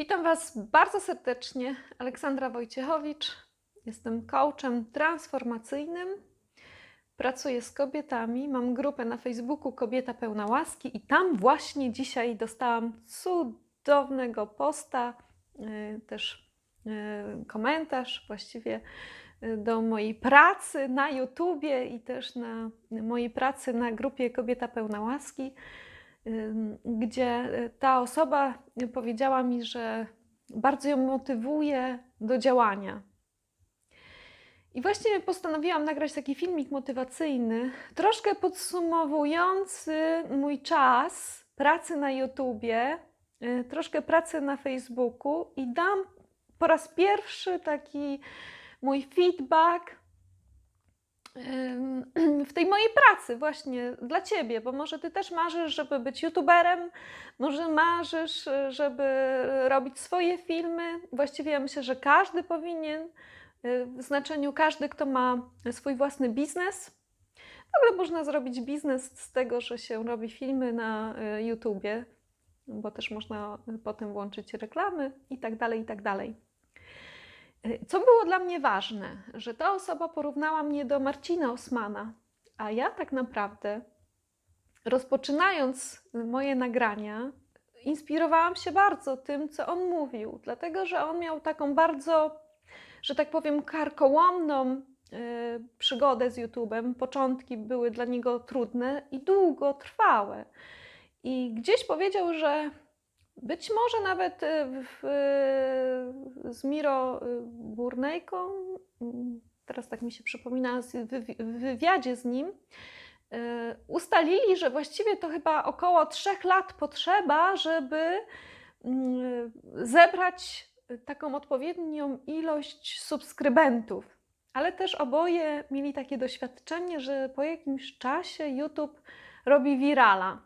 Witam Was bardzo serdecznie. Aleksandra Wojciechowicz. Jestem coachem transformacyjnym. Pracuję z kobietami. Mam grupę na Facebooku Kobieta Pełna Łaski i tam właśnie dzisiaj dostałam cudownego posta, yy, też yy, komentarz właściwie yy, do mojej pracy na YouTubie i też na mojej pracy na grupie Kobieta Pełna Łaski gdzie y, ta osoba powiedziała mi, że bardzo ją motywuje do działania. I właśnie postanowiłam nagrać taki filmik motywacyjny, troszkę podsumowujący mój czas pracy na YouTubie, y, troszkę pracy na Facebooku i dam po raz pierwszy taki mój feedback w tej mojej pracy właśnie dla Ciebie, bo może Ty też marzysz, żeby być YouTuberem, może marzysz, y, żeby robić swoje filmy. Właściwie ja myślę, że każdy powinien, y, w znaczeniu każdy, kto ma swój własny biznes. W ogóle można zrobić biznes z tego, że się robi filmy na y, YouTubie, bo też można potem włączyć reklamy i tak dalej, i tak dalej. Co było dla mnie ważne, że ta osoba porównała mnie do Marcina Osmana, a ja tak naprawdę, rozpoczynając moje nagrania, inspirowałam się bardzo tym, co on mówił, dlatego że on miał taką bardzo, że tak powiem, karkołomną y, przygodę z YouTube'em. Początki były dla niego trudne i długotrwałe. I gdzieś powiedział, że być może nawet y, w, y, z Miro y, Burnejką, mm, teraz tak mi się przypomina, w wywiadzie z nim, ustalili, że właściwie to chyba około trzech lat potrzeba, żeby mm, zebrać taką odpowiednią ilość subskrybentów. Ale też oboje mieli takie doświadczenie, że po jakimś czasie YouTube robi wirala.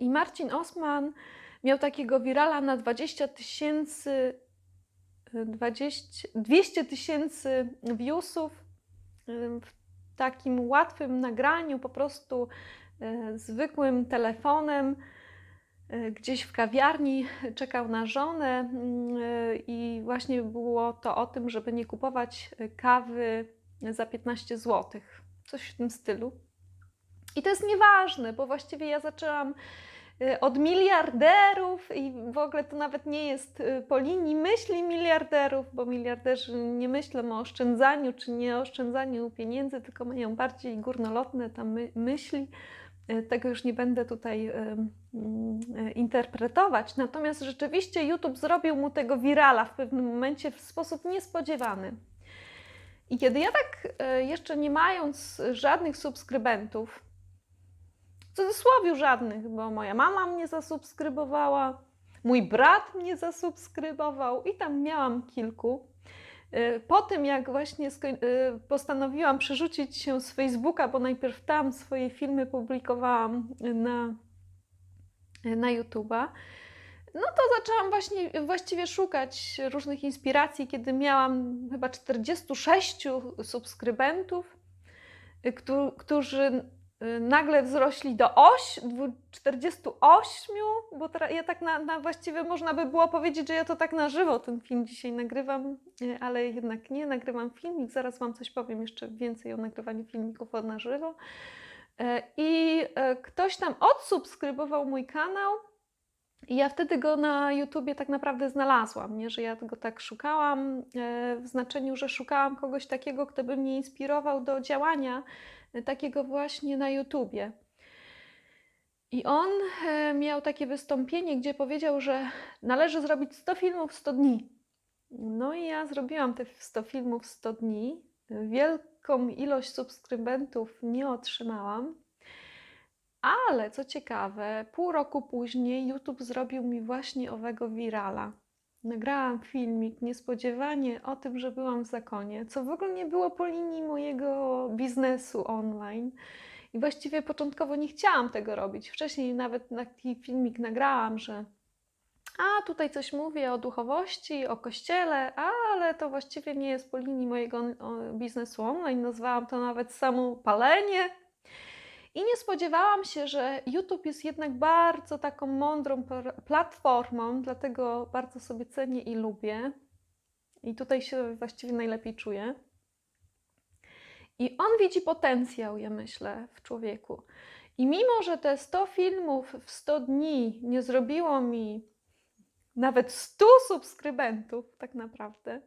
I Marcin Osman miał takiego wirala na 20 tysięcy, y, 20 200 tysięcy viewsów y, w takim łatwym nagraniu, po prostu y, zwykłym telefonem, y, gdzieś w kawiarni czekał na żonę y, i właśnie było to o tym, żeby nie kupować y, kawy za 15 zł. Coś w tym stylu. I to jest nieważne, bo właściwie ja zaczęłam y, od miliarderów i w ogóle to nawet nie jest y, po linii myśli miliarderów, bo miliarderzy nie myślą o oszczędzaniu czy nie oszczędzaniu pieniędzy, tylko mają bardziej górnolotne tam my, myśli. Y, Tego już nie będę tutaj y, y, interpretować. Natomiast rzeczywiście YouTube zrobił mu tego wirala w pewnym momencie w sposób niespodziewany. I kiedy ja tak y, jeszcze nie mając żadnych subskrybentów, w cudzysłowie żadnych, bo moja mama mnie zasubskrybowała, mój brat mnie zasubskrybował i tam miałam kilku. Y, Po tym, jak właśnie y, postanowiłam przerzucić się z Facebooka, bo najpierw tam swoje filmy publikowałam na, na YouTube'a, no to zaczęłam właśnie właściwie szukać różnych inspiracji, kiedy miałam chyba 46 subskrybentów, y, któ- którzy nagle wzrośli do oś, dwu- 48, bo teraz ja tak na, na właściwie można by było powiedzieć, że ja to tak na żywo ten film dzisiaj nagrywam, y, ale jednak nie, nagrywam filmik, zaraz Wam coś powiem jeszcze więcej o nagrywaniu filmików na żywo. E, I ktoś tam odsubskrybował mój kanał i ja wtedy go na YouTubie tak naprawdę znalazłam, nie? że ja go tak szukałam, w znaczeniu, że szukałam kogoś takiego, kto by mnie inspirował do działania takiego właśnie na YouTubie. I on e, miał takie wystąpienie, gdzie powiedział, że należy zrobić 100 filmów w 100 dni. No i ja zrobiłam te 100 filmów w 100 dni. Wielką ilość subskrybentów nie otrzymałam, ale co ciekawe, pół roku później YouTube zrobił mi właśnie owego wirala. Nagrałam filmik niespodziewanie o tym, że byłam w zakonie, co w ogóle nie było po linii mojego biznesu online. I właściwie początkowo nie chciałam tego robić. Wcześniej nawet taki filmik nagrałam, że a tutaj coś mówię o duchowości, o kościele, ale to właściwie nie jest po linii mojego biznesu online. Nazwałam to nawet samo palenie. I nie spodziewałam się, że YouTube jest jednak bardzo taką mądrą platformą, dlatego bardzo sobie cenię i lubię. I tutaj się właściwie najlepiej czuję. I on widzi potencjał, ja myślę, w człowieku. I mimo, że te 100 filmów w 100 dni nie zrobiło mi nawet 100 subskrybentów, tak naprawdę,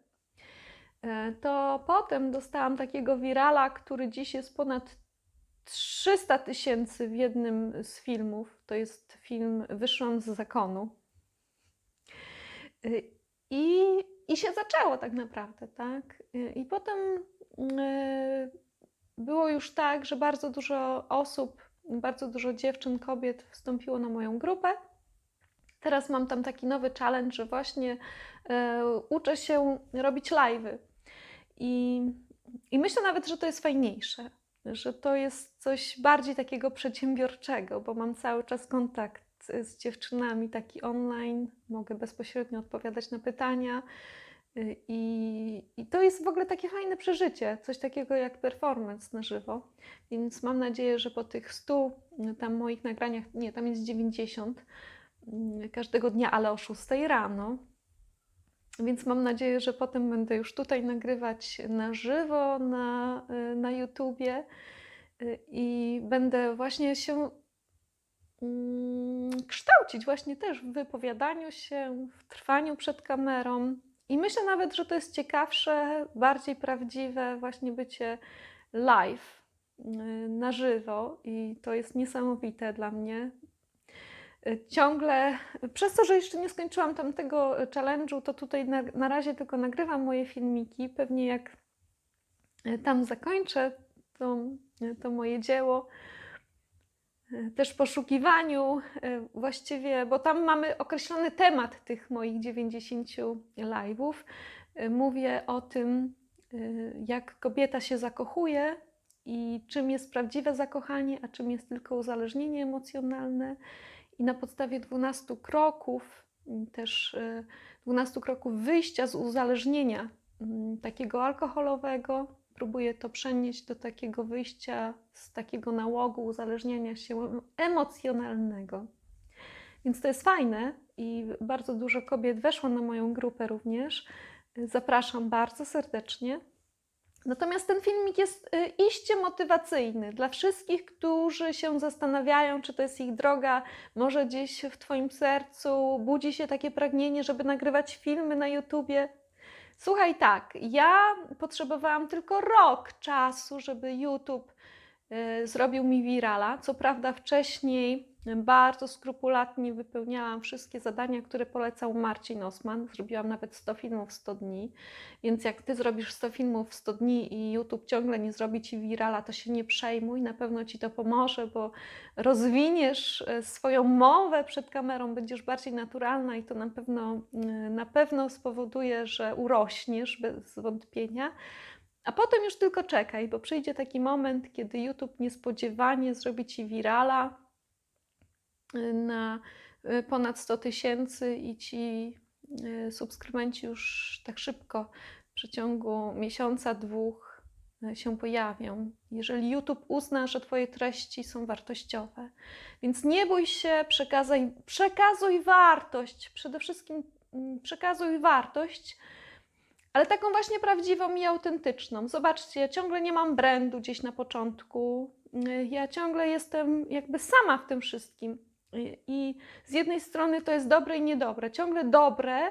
e, to potem dostałam takiego wirala, który dziś jest ponad 300 tysięcy w jednym z filmów. To jest film Wyszłam z zakonu. Y, I, I się zaczęło tak naprawdę, tak? Y, I potem y, było już tak, że bardzo dużo osób, bardzo dużo dziewczyn, kobiet wstąpiło na moją grupę. Teraz mam tam taki nowy challenge, że właśnie uczę się robić live'y. I, I myślę nawet, że to jest fajniejsze, że to jest coś bardziej takiego przedsiębiorczego, bo mam cały czas kontakt z dziewczynami taki online, mogę bezpośrednio odpowiadać na pytania. y, I, I to jest w ogóle takie fajne przeżycie, coś takiego jak performance na żywo. Więc mam nadzieję, że po tych 100 y, tam moich nagraniach, nie, tam jest 90 y, każdego dnia, ale o 6 rano. Więc mam nadzieję, że potem będę już tutaj nagrywać na żywo na, y, na YouTubie y, i będę właśnie się mm, kształcić właśnie też w wypowiadaniu się, w trwaniu przed kamerą. I myślę nawet, że to jest ciekawsze, bardziej prawdziwe właśnie bycie live, y, na żywo i to jest niesamowite dla mnie. Ciągle, przez to, że jeszcze nie skończyłam tamtego challenge'u, to tutaj na, na razie tylko nagrywam moje filmiki. Pewnie jak y, tam zakończę to, to moje dzieło, y, też poszukiwaniu właściwie, bo tam mamy określony temat tych moich 90 live'ów. Mówię o tym, jak kobieta się zakochuje i czym jest prawdziwe zakochanie, a czym jest tylko uzależnienie emocjonalne. I na podstawie 12 kroków, y, też y, 12 kroków wyjścia z uzależnienia mm, takiego alkoholowego, próbuję to przenieść do takiego wyjścia z takiego nałogu uzależniania się emocjonalnego. Więc to jest fajne i bardzo dużo kobiet weszło na moją grupę również. Zapraszam bardzo serdecznie. Natomiast ten filmik jest y, iście motywacyjny dla wszystkich, którzy się zastanawiają, czy to jest ich droga. Może gdzieś w Twoim sercu budzi się takie pragnienie, żeby nagrywać filmy na YouTubie. Słuchaj, tak, ja potrzebowałam tylko rok czasu, żeby YouTube y, zrobił mi wirala. Co prawda, wcześniej bardzo skrupulatnie wypełniałam wszystkie zadania, które polecał Marcin Osman. Zrobiłam nawet 100 filmów w 100 dni. Więc jak ty zrobisz 100 filmów w 100 dni i YouTube ciągle nie zrobi ci wirala, to się nie przejmuj, na pewno ci to pomoże, bo rozwiniesz e, swoją mowę przed kamerą, będziesz bardziej naturalna i to na pewno, e, na pewno spowoduje, że urośniesz bez wątpienia. A potem już tylko czekaj, bo przyjdzie taki moment, kiedy YouTube niespodziewanie zrobi ci wirala na e, ponad 100 tysięcy i ci e, subskrybenci już tak szybko w przeciągu miesiąca, dwóch e, się pojawią, jeżeli YouTube uzna, że Twoje treści są wartościowe. Więc nie bój się, przekazaj, przekazuj wartość, przede wszystkim mm, przekazuj wartość, ale taką właśnie prawdziwą i autentyczną. Zobaczcie, ja ciągle nie mam brandu gdzieś na początku. Ja ciągle jestem jakby sama w tym wszystkim. I z jednej strony to jest dobre i niedobre. Ciągle dobre,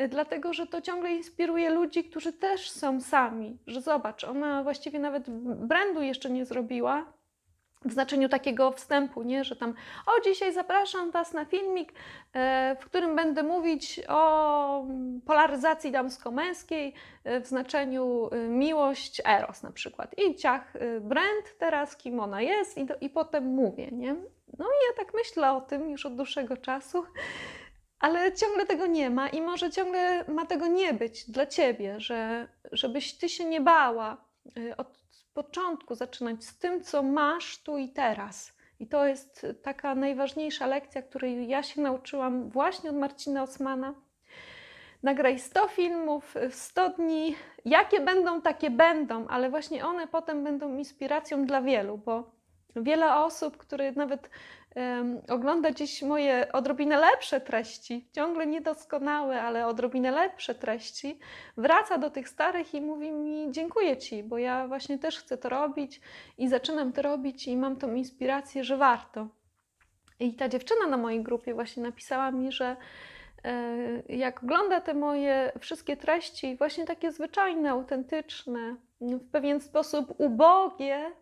y, dlatego że to ciągle inspiruje ludzi, którzy też są sami. Że zobacz, ona właściwie nawet brandu jeszcze nie zrobiła, w znaczeniu takiego wstępu, nie? że tam, o dzisiaj zapraszam Was na filmik, e, w którym będę mówić o polaryzacji damsko-męskiej e, w znaczeniu e, miłość, eros na przykład. I ciach, brand teraz, kim ona jest i, i potem mówię, nie? No i ja tak myślę o tym już od dłuższego czasu, ale ciągle tego nie ma i może ciągle ma tego nie być dla Ciebie, że, żebyś Ty się nie bała y, od początku zaczynać z tym, co masz tu i teraz. I to jest taka najważniejsza lekcja, której ja się nauczyłam właśnie od Marcina Osmana. Nagraj 100 filmów w 100 dni. Jakie będą, takie będą, ale właśnie one potem będą inspiracją dla wielu, bo Wiele osób, które nawet em, ogląda dziś moje odrobinę lepsze treści, ciągle niedoskonałe, ale odrobinę lepsze treści, wraca do tych starych i mówi mi: Dziękuję ci, bo ja właśnie też chcę to robić i zaczynam to robić i mam tą inspirację, że warto. I ta dziewczyna na mojej grupie właśnie napisała mi, że e, jak ogląda te moje wszystkie treści, właśnie takie zwyczajne, autentyczne, w pewien sposób ubogie,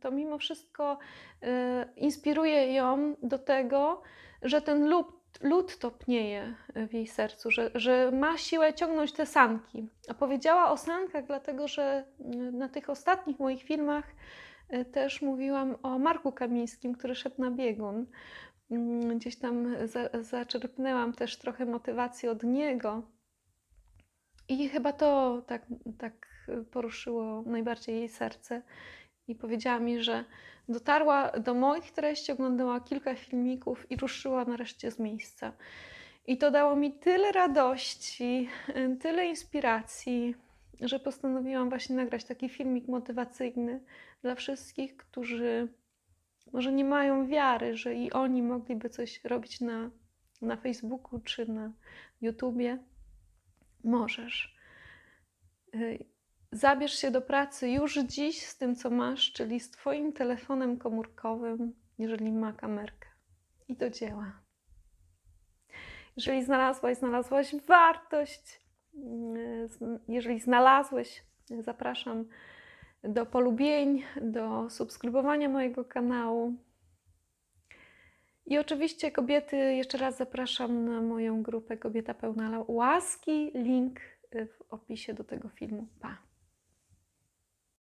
to mimo wszystko e, inspiruje ją do tego, że ten lód, topnieje w jej sercu, że, że ma siłę ciągnąć te sanki. A powiedziała o sankach, dlatego że mm, na tych ostatnich moich filmach e, też mówiłam o Marku Kamińskim, który szedł na biegun. Mm, Gdzieś tam za, zaczerpnęłam też trochę motywacji od niego. I chyba to tak, tak poruszyło najbardziej jej serce. I powiedziała mi, że dotarła do moich treści, oglądała kilka filmików i ruszyła nareszcie z miejsca. I to dało mi tyle radości, tyle inspiracji, że postanowiłam właśnie nagrać taki filmik motywacyjny dla wszystkich, którzy może nie mają wiary, że i oni mogliby coś robić na, na Facebooku czy na YouTubie. Możesz. Zabierz się do pracy już dziś z tym, co masz, czyli z Twoim telefonem komórkowym, jeżeli ma kamerkę. I do dzieła. Jeżeli znalazłaś, znalazłaś wartość, y, z- jeżeli znalazłeś, zapraszam do polubień, do subskrybowania mojego kanału. I oczywiście kobiety, jeszcze raz zapraszam na moją grupę Kobieta Pełna Łaski. Link w opisie do tego filmu. Pa!